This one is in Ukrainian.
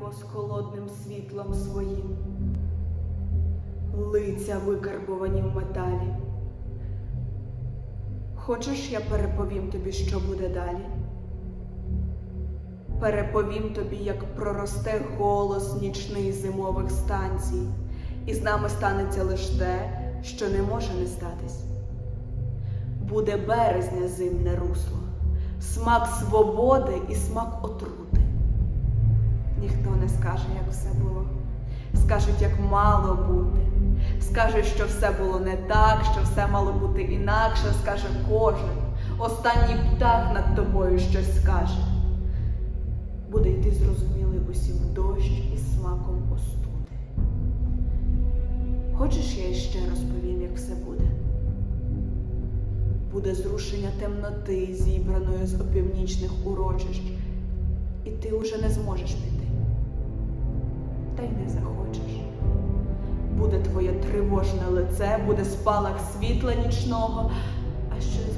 небо з холодним світлом своїм, лиця викарбовані в металі. Хочеш, я переповім тобі, що буде далі? Переповім тобі, як проросте голос нічний зимових станцій, і з нами станеться лише те, що не може не статись. Буде березня зимне русло, смак свободи і смак отрути. Скаже, як все було. Скажуть, як мало бути. Скажуть, що все було не так, що все мало бути інакше, скаже кожен. Останній птах над тобою щось скаже. Буде йти зрозумілий усім дощ із смаком остуди. Хочеш, я іще розповім, як все буде? Буде зрушення темноти, зібраної з опівнічних урочищ, і ти уже не зможеш піти. Та й не захочеш. Буде твоє тривожне лице, буде спалах світла нічного, а щось